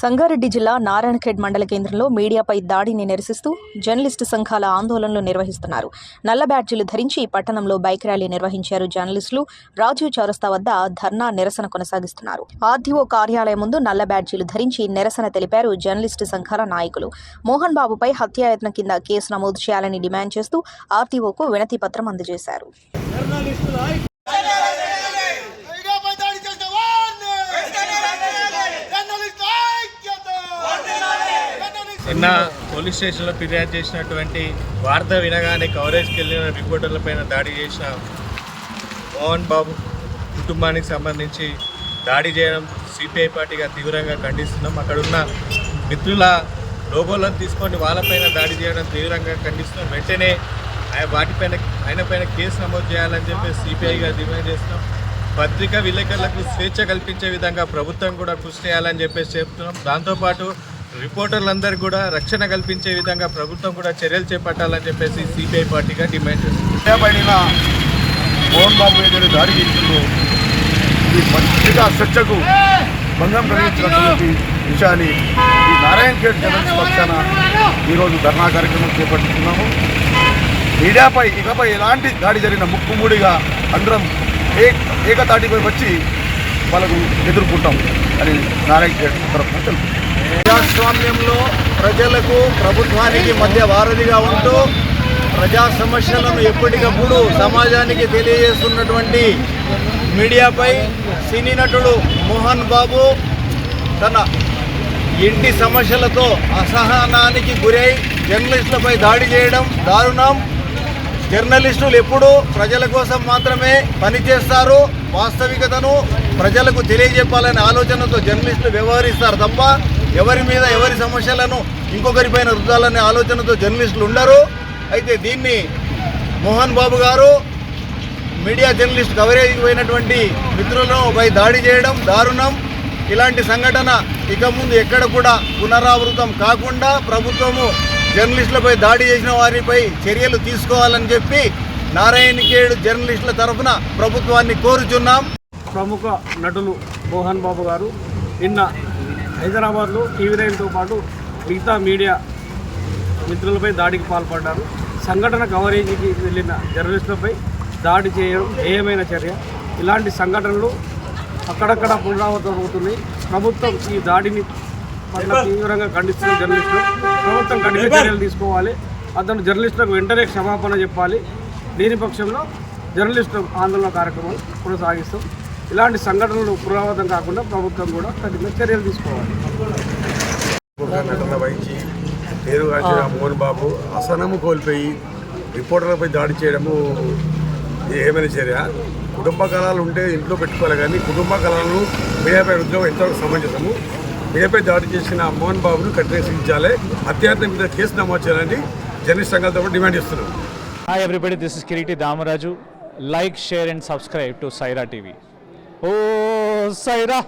సంగారెడ్డి జిల్లా నారాయణఖేడ్ మండల కేంద్రంలో మీడియాపై దాడిని నిరసిస్తూ జర్నలిస్టు సంఘాల ఆందోళనలు నిర్వహిస్తున్నారు. నల్ల బ్యాడ్జీలు ధరించి పట్టణంలో బైక్ ర్యాలీ నిర్వహించారు జర్నలిస్టులు. రాజీవ్ చౌరస్తా వద్ద ధర్నా నిరసన కొనసాగిస్తున్నారు. ఆర్డీఓ కార్యాలయం ముందు నల్ల బ్యాడ్జీలు ధరించి నిరసన తెలిపారు జర్నలిస్టు సంఘాల నాయకులు. మోహన్ బాబుపై హత్యాయత్నం కింద కేసు నమోదు చేయాలని డిమాండ్ చేస్తూ ఆర్టీఓకు వినతి పత్రం అందజేశారు పైగా దాడి చేసిన వారిని జర్నలిస్ట్ ఐక్యత జర్నలిస్ట్ నిన్న పోలీస్ స్టేషన్లో ఫిర్యాదు చేసినటువంటి వార్త వినగానే కవరేజ్కి వెళ్ళిన రిపోర్టర్లపైన దాడి చేసిన మోహన్ బాబు కుటుంబానికి సంబంధించి దాడి చేయడం సిపిఐ పార్టీగా తీవ్రంగా ఖండిస్తున్నాం. అక్కడున్న మిత్రుల లోగోలను తీసుకొని వాళ్ళపైన దాడి చేయడం తీవ్రంగా ఖండిస్తున్నాం. వెంటనే ఆయన వాటిపైన ఆయన పైన కేసు నమోదు చేయాలని చెప్పి సిపిఐగా డిమాండ్ చేస్తున్నాం. పత్రికా విలేకరులకు స్వేచ్ఛ కల్పించే విధంగా ప్రభుత్వం కూడా కృషి చేయాలని చెప్పేసి చెప్తున్నాం. దాంతోపాటు రిపోర్టర్లందరికీ కూడా రక్షణ కల్పించే విధంగా ప్రభుత్వం కూడా చర్యలు చేపట్టాలని చెప్పేసి సిపిఐ పార్టీగా డిమాండ్ చేస్తుంది. మోహన్ బాబు ఏదైనా దాడి చేసిందో ఈ పత్రికా స్వచ్ఛకు భంగం కలిగించినటువంటి విషయాన్ని ఈ నారాయణ ఖేడ్ జర్నలిస్ట్ పక్షాన ఈరోజు ధర్నా కార్యక్రమం చేపట్టుకున్నాము మీడియాపై ఇకపై ఎలాంటి దాడి జరిగిన ముక్కుముడిగా అందరం ఏ ఏకతాటిపై వచ్చి వాళ్ళకు ఎదుర్కొంటాం అని నారాయణ ఖేడ్ తరఫున తెలుపుతున్నాం ప్రజాస్వామ్యంలో ప్రజలకు ప్రభుత్వానికి మధ్య వారధిగా ఉంటూ ప్రజా సమస్యలను ఎప్పటికప్పుడు సమాజానికి తెలియజేస్తున్నటువంటి మీడియాపై సినీ నటుడు మోహన్ బాబు తన ఇంటి సమస్యలతో అసహనానికి గురై జర్నలిస్టులపై దాడి చేయడం దారుణం. జర్నలిస్టులు ఎప్పుడూ ప్రజల కోసం మాత్రమే పనిచేస్తారు. వాస్తవికతను ప్రజలకు తెలియజెప్పాలనే ఆలోచనతో జర్నలిస్టులు వ్యవహరిస్తారు తప్ప ఎవరి మీద ఎవరి సమస్యలను ఇంకొకరిపైన రుద్దాలనే ఆలోచనతో జర్నలిస్టులు ఉండరు. అయితే దీన్ని మోహన్ బాబు గారు మీడియా జర్నలిస్ట్ కవరేజ్ పోయినటువంటి మిత్రులను పై దాడి చేయడం దారుణం. ఇలాంటి సంఘటన ఇక ముందు ఎక్కడ కూడా పునరావృతం కాకుండా ప్రభుత్వము జర్నలిస్టులపై దాడి చేసిన వారిపై చర్యలు తీసుకోవాలని చెప్పి నారాయణఖేడ్ జర్నలిస్టుల తరఫున ప్రభుత్వాన్ని కోరుచున్నాం. ప్రముఖ నటులు మోహన్ బాబు గారు నిన్న హైదరాబాద్లో టీవీ నైన్తో పాటు మిగతా మీడియా మిత్రులపై దాడికి పాల్పడ్డారు. సంఘటన కవరేజీకి వెళ్ళిన జర్నలిస్టులపై దాడి చేయడం ఏమైన చర్య. ఇలాంటి సంఘటనలు అక్కడక్కడ పునరావృతం అవుతున్నాయి ప్రభుత్వం ఈ దాడిని పట్ల తీవ్రంగా ఖండిస్తున్న జర్నలిస్టులు ప్రభుత్వం కఠిన చర్యలు తీసుకోవాలి. అతను జర్నలిస్టులకు వెంటనే క్షమాపణ చెప్పాలి. దీని పక్షంలో జర్నలిస్టు ఆందోళన కార్యక్రమాలు కొనసాగిస్తాం. ఇలాంటి సంఘటనలు పునరావృతం కాకుండా ప్రభుత్వం కూడా కఠిన చర్యలు తీసుకోవాలి. నటన వహించి మోహన్ బాబు అసనము కోల్పోయి రిపోర్టర్లపై దాడి చేయడము ఏమైనా చర్య? కుటుంబ కళాలు ఉంటే ఇంట్లో పెట్టుకోవాలి కానీ కుటుంబ కళలను మీడియాపై ఉద్యోగం ఎంతవరకు సమంజసము? మీడియాపై దాడి చేసిన మోహన్ బాబును కఠిన శిక్షించాలి. హత్యాయత్నం మీద కేసు నమోదు చేయాలని జర్నలిస్ట్ సంఘాలతో కూడా డిమాండ్ చేస్తున్నాం Hi everybody, this is Kiriti Damaraju. Like, share and subscribe to Saira TV. ¡Oh, Zaira!